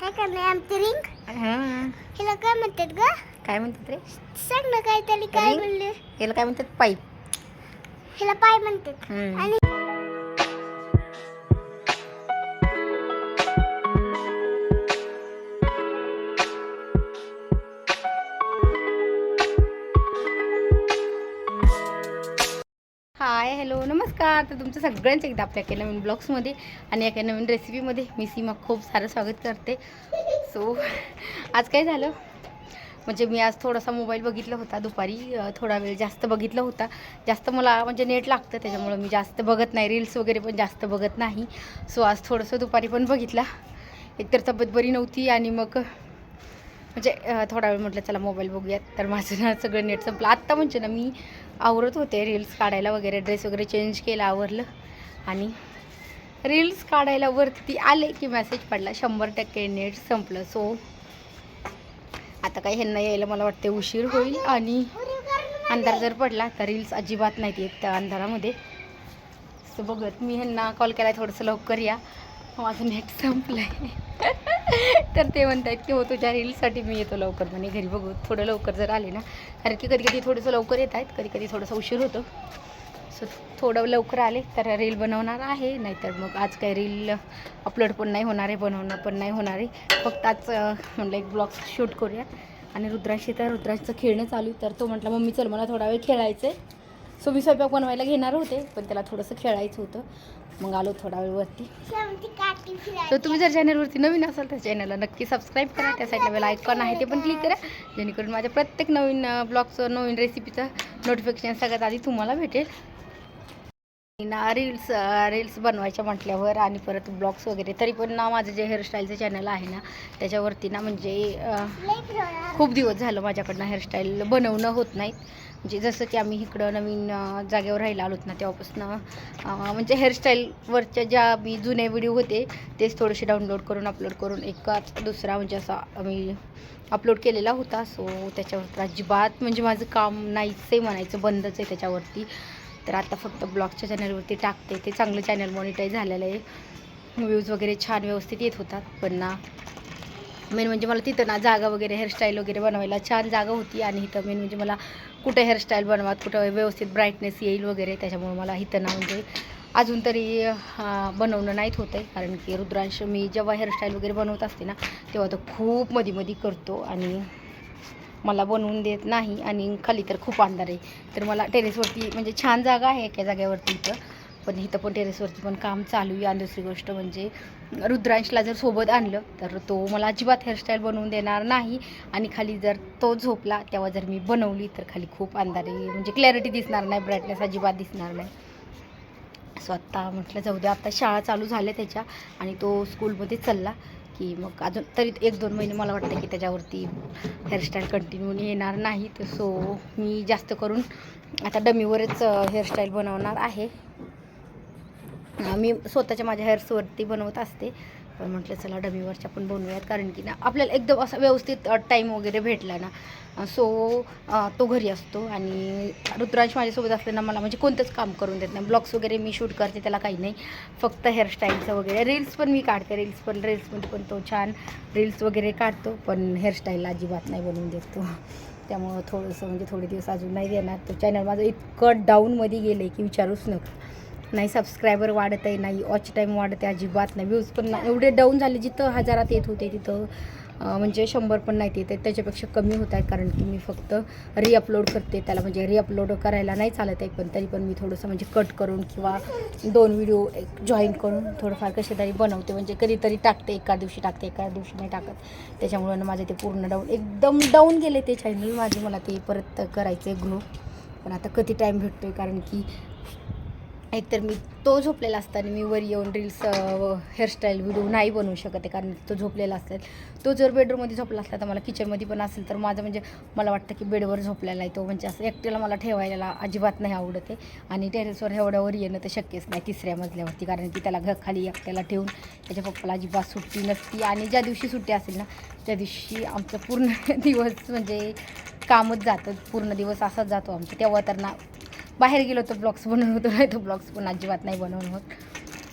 काय करणार आमची रिंग हां. हिला काय म्हणतात ग? काय म्हणतात रे? सांग ना काय तरी? काय Ring? म्हणले याला काय म्हणतात? पाईप हिला पाय म्हणतात. हम्म. आणि हाय हॅलो नमस्कार. तर तुमचं सगळ्यांचं एकदा आपल्या एका नवीन ब्लॉग्समध्ये आणि एका नवीन रेसिपीमध्ये मी सीमा खूप सारं स्वागत करते. सो आज काय झालं? म्हणजे मी आज थोडासा मोबाईल बघितला होता. दुपारी थोडा वेळ जास्त बघितला होता. जास्त मला म्हणजे नेट लागतं त्याच्यामुळं मी जास्त बघत नाही. रील्स वगैरे पण जास्त बघत नाही. सो आज थोडंसं दुपारी पण बघितला. एकतर तब्येत बरी नव्हती आणि मग म्हणजे थोडा वेळ म्हटलं चला मोबाईल बघूयात. तर माझं ना सगळं नेट संपलं. आत्ता म्हणजे ना मी आवरत होते रील्स काढायला वगैरे ड्रेस वगैरे चेंज केला आवरलं. आणि रील्स काढायला वरती आले की मेसेज पडला शंभर टक्के नेट संपलं. सो आता काही ह्यांना यायला मला वाटते उशीर होईल आणि अंधार जर पडला तर रील्स अजिबात नाहीत येत त्या अंधारामध्ये. सो बघत मी ह्यांना कॉल केला थोडंसं लवकर या. हो, माझं नेट संपलं आहे तर ते म्हणतात की हो तुझ्या रीलसाठी मी येतो लवकर. म्हणे घरी बघू थोडं लवकर जर आले ना. कारण की कधी कधी थोडंसं लवकर येत आहेत कधी कधी थोडंसं उशीर होतो. सो थोडं लवकर आले तर रील बनवणार आहे. नाहीतर मग आज काही रील अपलोड पण नाही होणार आहे बनवणं पण नाही होणार आहे. फक्त आज म्हणलं एक ब्लॉग शूट करूया. आणि रुद्राशी तर रुद्राचं खेळणं चालू आहे. तर तो म्हटला मम्मी चल मला थोडा वेळ खेळायचं आहे सो मी स्वयंपाक बनवायला घेणार होते पण त्याला थोडंसं खेळायचं होतं. मग आलो थोडा वेळ वरती. तर तुम्ही जर चॅनलवरती नवीन असाल तर चॅनलला नक्की सबस्क्राईब करा. त्या साईडला वेळ आयकॉन आहे ते पण क्लिक करा. जेणेकरून माझ्या प्रत्येक नवीन ब्लॉगचं नवीन रेसिपीचं नोटिफिकेशन सगळ्यात आधी तुम्हाला भेटेल. ना रील्स रील्स बनवायच्या म्हटल्यावर आणि परत ब्लॉग्स वगैरे तरी पण ना माझं जे हेअरस्टाईलचं चॅनल आहे ना त्याच्यावरती ना म्हणजे खूप दिवस झालं माझ्याकडनं हेअरस्टाईल बनवणं होत नाहीत म्हणजे जसं की आम्ही इकडं नवीन जागेवर राहायला आलोत ना तेव्हापासून म्हणजे हेअरस्टाईलवरच्या ज्या मी जुने व्हिडिओ होते तेच थोडेसे डाउनलोड करून अपलोड करून एकाच दुसरा म्हणजे असा आम्ही अपलोड केलेला होता. सो त्याच्यावर अजिबात म्हणजे माझं काम नाहीच आहे म्हणायचं बंदच आहे त्याच्यावरती. तर आता फक्त ब्लॉगच्या चॅनलवरती टाकते. ते चांगलं चॅनल मॉनिटाईज झालेलं आहे. व्ह्यूज वगैरे छान व्यवस्थित येत होतात. पण ना मेन म्हणजे मला तिथं ना जागा वगैरे हेअरस्टाईल वगैरे बनवायला छान जागा होती. आणि इथं मेन म्हणजे मला कुठं हेअरस्टाईल बनवात कुठं व्यवस्थित ब्राईटनेस येईल वगैरे त्याच्यामुळे मला इथं ना म्हणजे अजून तरी बनवणं नाहीत होतं आहे कारण की रुद्रांश मी जेव्हा हेअरस्टाईल वगैरे बनवत असते ना तेव्हा तो खूप मध्ये मध्ये करतो. आणि मला बनवून देत नाही आणि खाली तर खूप अंधार आहे. तर मला टेरेसवरती म्हणजे छान जागा आहे एका जागेवरती इथं. पण इथं पण टेरेसवरती पण काम चालू आहे. आणि दुसरी गोष्ट म्हणजे रुद्रांशला जर सोबत आणलं तर तो मला अजिबात हेअरस्टाईल बनवून देणार नाही. आणि खाली जर तो झोपला तेव्हा जर मी बनवली तर खाली खूप अंधार आहे. म्हणजे क्लॅरिटी दिसणार नाही ब्राईटनेस अजिबात दिसणार नाही. सो आत्ता म्हटलं जाऊ दे आत्ता शाळा चालू झाल्या त्याच्या आणि तो स्कूलमध्ये चालला की मग अजून तरी एक दोन महिने मला वाटतं की त्याच्यावरती हेअरस्टाईल कंटिन्यू येणार नाही. तर सो मी जास्त करून आता डमीवरच हेअरस्टाईल बनवणार आहे. मी स्वतःच्या माझ्या हेअर्सवरती बनवत असते. पण म्हटलं चला डमीवरच्या पण बनवूयात. कारण की ना आपल्याला एकदम असा व्यवस्थित टाईम वगैरे भेटला ना. सो तो घरी असतो आणि ऋतुराज माझ्यासोबत असताना मला म्हणजे कोणतंच काम करून देत नाही. ब्लॉग्स वगैरे मी शूट करते त्याला काही नाही. फक्त हेअरस्टाईलचं वगैरे. रील्स पण मी काढते. रील्स पण रील्समध्ये पण तो छान रील्स वगैरे काढतो पण हेअरस्टाईलला अजिबात नाही बनवून देतो त्यामुळं थोडंसं म्हणजे थोडे दिवस अजून नाही देणार. तो चॅनल माझं इतकं डाऊनमध्ये गेलं आहे की विचारूच नका. नाही सबस्क्रायबर वाढत आहे नाही वॉच टाईम वाढत आहे अजिबात नाही. व्ह्यूज पण नाही. एवढे डाऊन झाले जिथं हजारात येत होते तिथं म्हणजे शंभर पण नाही येते. त्याच्यापेक्षा कमी होत आहेत कारण की मी फक्त रिअपलोड करते. त्याला म्हणजे रिअपलोड करायला नाही चालत आहे पण तरी पण मी थोडंसं म्हणजे कट करून किंवा दोन व्हिडिओ एक जॉईन करून थोडंफार कसे तरी बनवते. म्हणजे कधीतरी टाकते एका दिवशी टाकते एका दिवशी नाही टाकत. त्याच्यामुळं ना माझे ते पूर्ण डाऊन एकदम डाऊन गेले ते चॅनल माझे मला ते परत करायचे ग्रो पण आता कधी टाईम भेटतो आहे कारण की एकतर मी तो झोपलेला असताना मी वर येऊन रील्स हेअरस्टाईल व्हिडिओ नाही बनवू शकत आहे कारण तो झोपलेला असेल. तो जर बेडरूममध्ये झोपला असला तर मला किचनमध्ये पण असेल तर माझं म्हणजे मला वाटतं की बेडवर झोपलेला आहे तो. म्हणजे असं एकट्याला मला ठेवायला अजिबात नाही आवडत आहे. आणि टेरेसवर एवढ्यावर येणं तर शक्यच नाही तिसऱ्या मजल्यावरती कारण की त्याला घ खाली एकट्याला ठेवून त्याच्या पप्पाला अजिबात सुट्टी नसती. आणि ज्या दिवशी सुट्टी असेल ना त्या दिवशी आमचं पूर्ण दिवस म्हणजे कामच जातं पूर्ण दिवस असाच जातो आमचा. तेव्हा तर ना बाहेर गेलो तर ब्लॉग्स बनवून होतो. नाही तो ब्लॉग्स पण अजिबात नाही बनवून होत.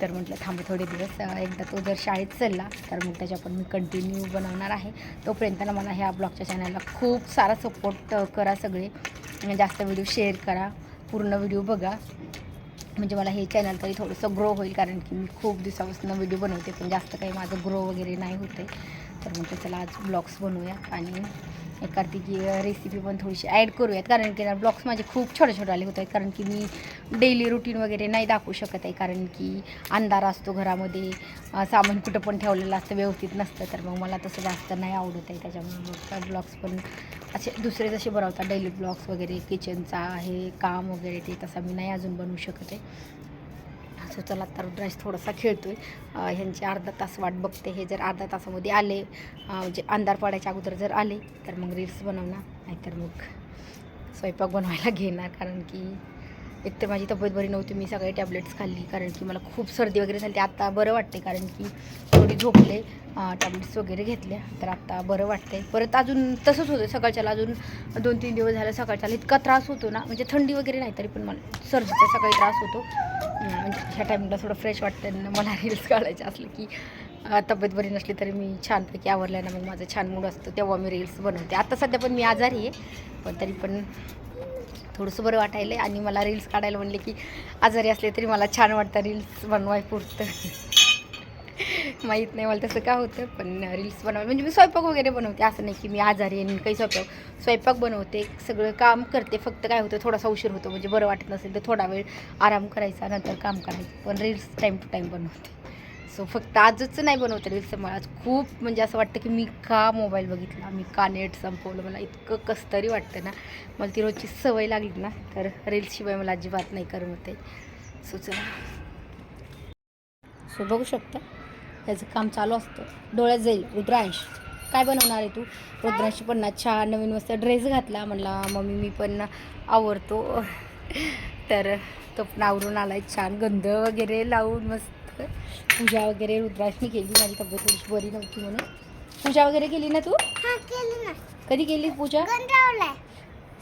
तर म्हटलं थांब थोडे दिवस. एकदा तो जर शाळेत चालला तर मग त्याच्या पण मी कंटिन्यू बनवणार आहे. तोपर्यंत मला ह्या ब्लॉगच्या चॅनलला खूप सारा सपोर्ट करा सगळे. म्हणजे जास्त व्हिडिओ शेअर करा. पूर्ण व्हिडिओ बघा. म्हणजे मला हे चॅनल तरी थोडंसं ग्रो होईल कारण की मी खूप दिवसापासून व्हिडिओ बनवते पण जास्त काही माझं ग्रो वगैरे नाही होत आहे तर म्हणजे चला आज ब्लॉग्स बनवूया आणि एखादी रेसिपी पण थोडीशी ॲड करूयात. कारण की ब्लॉग्स माझे खूप छोटे छोटे आले होत आहेत कारण की मी डेली रुटीन वगैरे नाही दाखवू शकत आहे कारण की अंधार असतो घरामध्ये सामान कुठं पण ठेवलेलं असतं व्यवस्थित नसतं तर मग मला तसं जास्त नाही आवडत आहे. त्याच्यामुळे ब्लॉग्स पण असे दुसरे जसे बनवतात डेली ब्लॉग्स वगैरे किचनचा आहे काम वगैरे ते तसा मी नाही अजून बनवू शकत आहे. सो चला तर ड्रेस थोडासा खेळतो आहे ह्यांची अर्धा तास वाट बघते. हे जर अर्धा तासामध्ये आले म्हणजे अंधार पडायच्या अगोदर जर आले तर मग रील्स बनवणार नाहीतर मग स्वयंपाक बनवायला घेणार. कारण की एक तर माझी तब्येत बरी नव्हती मी सगळे टॅबलेट्स खाल्ली कारण की मला खूप सर्दी वगैरे झाली. आत्ता बरं वाटते कारण की थोडी झोपले टॅबलेट्स वगैरे घेतल्या तर आत्ता बरं वाटते परत अजून तसंच होतं सकाळच्याला अजून दोन तीन दिवस झालं सकाळच्याला. इतका त्रास होतो ना म्हणजे थंडी वगैरे नाही तरी पण मला सर्दीचा सकाळी त्रास होतो. म्हणजे ह्या टायमिंगला थोडं फ्रेश वाटतं आणि मला रील्स काढायचे असलं की तब्येत बरी नसली तरी मी छानपैकी आवरल्यानं मग माझं छान मूड असतो तेव्हा मी रील्स बनवते. आता सध्या पण मी आजारी आहे पण तरी पण थोडंसं बरं वाटायलं आणि मला रील्स काढायला म्हणले की आजारी असले तरी मला छान वाटतं रील्स बनवाय पुरतं. माहीत नाही मला तसं का होतं पण रील्स बनवाय म्हणजे मी स्वयंपाक वगैरे बनवते. असं नाही की मी आजारी आहे आणि काही स्वयंपाक स्वयंपाक बनवते. सगळं काम करते. फक्त काय होतं थोडासा उशीर होतो. म्हणजे बरं वाटत नसेल तर थोडा वेळ आराम करायचा नंतर काम करायचं. पण रील्स टाईम टू टाईम बनवते. सो फक्त आजच नाही बनवता रील्स मला आज खूप म्हणजे असं वाटतं की मी का मोबाईल बघितला? मी का नेट संपवलं? मला इतकं कसतरी वाटतं ना. मला ती रोजची सवय लागली ना तर रील्सशिवाय मला अजिबात नाही करमत आहे. सो चला. सो बघू शकता. त्याचं काम चालू असतं. डोळ्यात जाईल. रुद्रांश. काय बनवणार आहे तू? रुद्रांश पण ना छान नवीन मस्त ड्रेस घातला. म्हणला मम्मी मी पण आवडतो तर तो पण आवरून आला आहे छान गंध वगैरे लावून मस्त पूजा वगैरे रुद्रांशनी केली माझी तब्येत थोडीशी बरी नव्हती म्हणून. पूजा वगैरे केली ना तू? हा केली ना. कधी केली पूजा?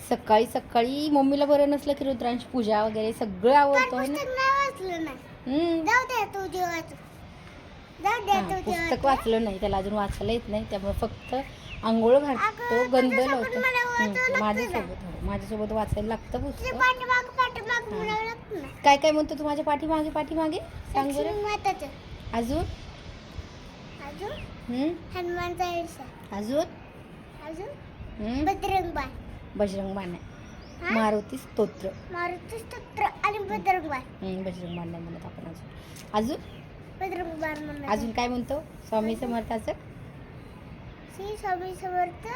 सकाळी सकाळी मम्मीला बरं नसलं की रुद्रांश पूजा वगैरे सगळं आवडतं ना? पुस्तक नाही वाचलं नाही. त्याला अजून वाचायला येत नाही त्यामुळे फक्त आंघोळ घालतो गंध लावतो. माझ्यासोबत हो, माझ्यासोबत वाचायला लागतं पुस्तक. काय काय म्हणतो तू माझ्या पाठीमागे पाठीमागे? सांग बरं. अजून? अजून? हम्म? हनुमान चाळीसा अजून? अजून? हम्म? बजरंगबाण बजरंग बाण? मारुती स्तोत्र. मारुती स्तोत्र आणि बजरंगबाण हम्म, बजरंग बाण नाही म्हणत आपण अजून. अजून? बजरंगबाण म्हणून अजून काय म्हणतो? स्वामी समर्थाचं? श्री स्वामी समर्थ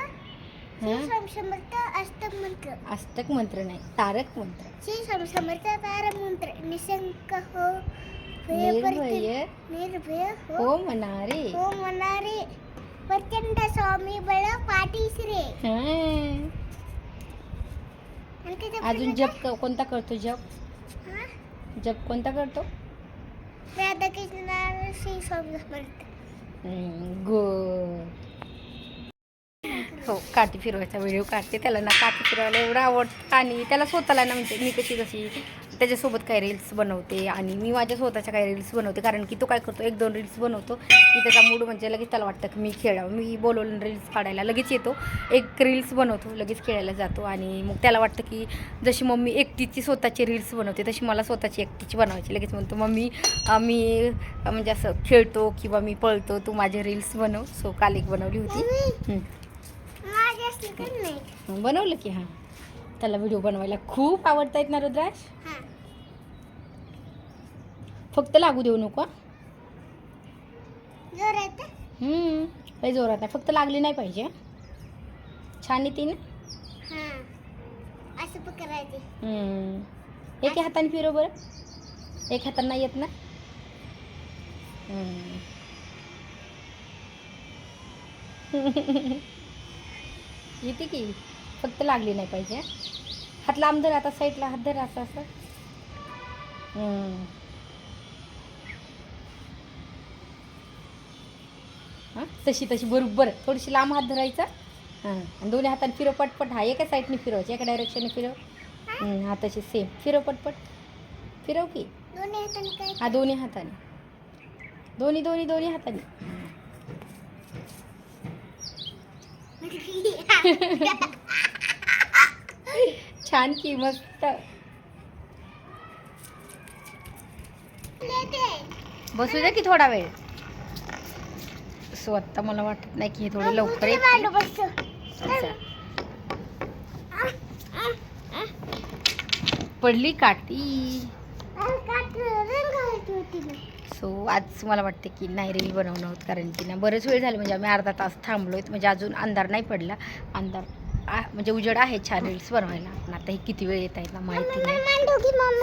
अष्टक मंत्र. अष्टक मंत्र नाही तारक मंत्र. श्री स्वामी समर्थ तारक मंत्र. निशंक हो निर्भय निर्भय हो. हो म्हणारे हो म्हणणारे प्रचंड स्वामी बळ हं. त्याच्या अजून जप कोणता करतो जप? हा? जप कोणता करतो? राधाकृष्ण श्री स्वामी समर्थ गुड हो काठी फिरवायचा व्हिडिओ काढते. त्याला ना काठी फिरवायला एवढं आवडतं. आणि त्याला स्वतःला ना म्हणजे मी कशी कशी त्याच्यासोबत काही रील्स बनवते आणि मी माझ्या स्वतःच्या काही रील्स बनवते. कारण की तो काय करतो एक दोन रील्स बनवतो. की त्याचा मूड म्हणजे लगेच त्याला वाटतं की मी खेळावं. मी बोलवलं रील्स काढायला लगेच येतो. एक रील्स बनवतो लगेच खेळायला जातो. आणि मग त्याला वाटतं की जशी मम्मी एकटीची स्वतःची रील्स बनवते तशी मला स्वतःची एकटीची बनवायची. लगेच म्हणतो मम्मी मी म्हणजे असं खेळतो किंवा मी पळतो. तू माझे रील्स बनव. सो काल एक बनवली होती मम्मी, हं. माझे असले का नाही मग बनवलं की हां. त्याला व्हिडिओ बनवायला खूप आवडत आहेत ना रुद्राश हा. फक्त लागू देऊ नको काही जोरात नाही फक्त लागली नाही पाहिजे. छान येते ना. एका हाताने फिरव बरं. एक हाताने नाही येत ना? हम्म. येते की? फक्त लागली नाही पाहिजे. हात लांब धर आता साईडला हात धर असं असं. हां? तशी तशी बरोबर. थोडीशी लांब हात धरायचा. हां. आणि दोन्ही हाताने फिरव पटपट. हा एका साईडने फिरवायची एका डायरेक्शनने फिरव. हं, तशी सेम फिरव पटपट. फिरव की? हा दोन्ही हाताने. दोन्ही दोन्ही दोन्ही हाताने. छान की मस्त. बसू द्या की थोडा वेळ. सो आत्ता मला वाटत नाही की हे थोडे लवकर येतील पडली काठी. सो आज मला वाटते की नाही रील बनवणं होत कारण की ना बरेच वेळ झाले. म्हणजे आम्ही अर्धा तास थांबलोय. म्हणजे अजून अंधार नाही पडला. अंधार म्हणजे उजेड आहे छान रील्स बनवायला. पण आता हे किती वेळ येत आहेत ना माहिती नाही.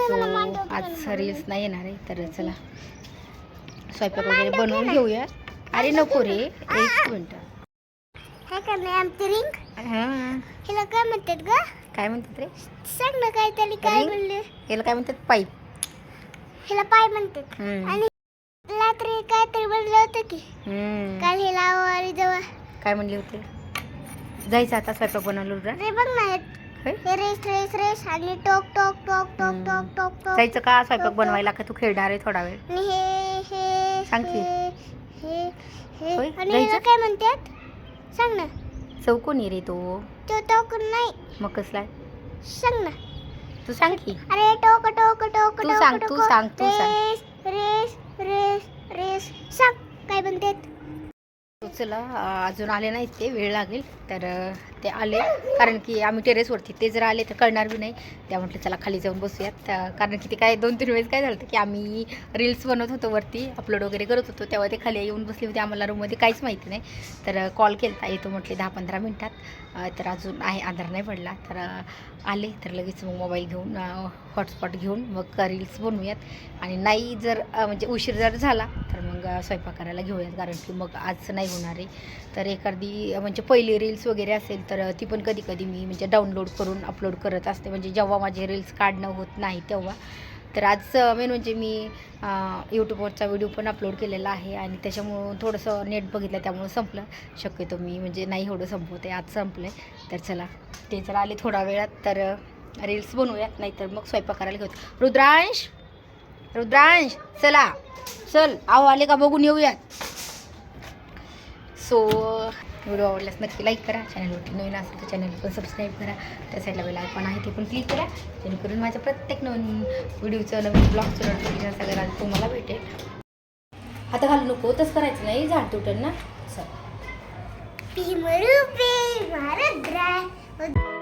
सो आज रील्स नाही येणार आहे तर चला. स्वयंपाक वगैरे बनवून घेऊया अरे नको रे. एक मिनटं. का नाही आमची रिंग हिला काय म्हणतात ग? काय म्हणतात रे? सांग ना काहीतरी काय? बोलले? याला काय म्हणतात? पाईप. हिला पाय म्हणतात. आणि रात्री काहीतरी बोललं होतं की काल हिला आवारी जवळ काय म्हणले होते? जायचं आता स्वयंपाक बनवलं होता? रे बघ ना हे होय? हे रेस रेस रेस आणि टोक टोक टोक टोक टोक टोक टोक. जायचं का स्वयंपाक बनवायला का तू खेळणार आहे थोडा वेळ? आणि हे हे सांग की. हे हे हे. होय, आणि जायचं? हिला काय म्हणतात? सांग ना. चौकोनी रे तो? तो टोक नाही. मग कसला सांग ना. तू सांग की. अरे टोक टोक टोक तू टोक सांग, तू टोक. सांग, तू सांग. Race race race. रेस. सांग काय म्हणतात चला अजून आले नाहीत ते वेळ लागेल. तर ते आले. कारण की आम्ही टेरेसवरती ते जर आले तर कळणार बी नाही. त्या म्हटलं चला खाली जाऊन बसूयात. कारण की ते काय दोन तीन वेळेस काय झालं होतं की आम्ही रील्स बनवत होतो वरती अपलोड वगैरे करत होतो. तेव्हा ते खाली येऊन बसले होते आम्हाला रूममध्ये काहीच माहिती नाही. तर कॉल केला येतो म्हटले दहा पंधरा मिनटात तर अजून आहे आधार नाही पडला. तर आले. तर लगेच मग मोबाईल घेऊन हॉटस्पॉट घेऊन मग रील्स बनवूयात. आणि नाही जर म्हणजे उशीर जर झाला तर मग स्वयंपाक करायला घेऊयात. कारण की मग आज नाही होणार आहे. तर एखादी म्हणजे पहिली रील्स वगैरे असेल तर ती पण कधी कधी मी म्हणजे डाउनलोड करून अपलोड करत असते. म्हणजे जेव्हा माझे रील्स काढणं होत नाही तेव्हा. तर आज मेन म्हणजे मी यूट्यूबवरचा व्हिडिओ पण अपलोड केलेला आहे. आणि त्याच्यामुळं थोडंसं नेट बघितलं त्यामुळं संपलं. शक्यतो मी म्हणजे नाही एवढं संपवते आज संपलं आहे तर चला ते जर आले थोडा वेळात तर रील्स बनवूयात नाहीतर मग स्वयंपाक करायला घेऊयात रुद्रांश रुद्रांश चला. चल आहो आले का बघून येऊयात. सो व्हिडिओ आवडल्यास नक्की लाईक करा. चॅनलवरती नवीन असेल तर चॅनल पण सबस्क्राईब करा. त्या साईडला बेल आयकॉन आहे ते पण क्लिक करा. जेणेकरून माझ्या प्रत्येक नवीन व्हिडिओचं नवीन ब्लॉगचं नोटिफिकेशन सगळ्यात तुम्हाला भेटेल. आता घालू नको तसं करायचं नाही. झाड तुटेल ना? चल. भारत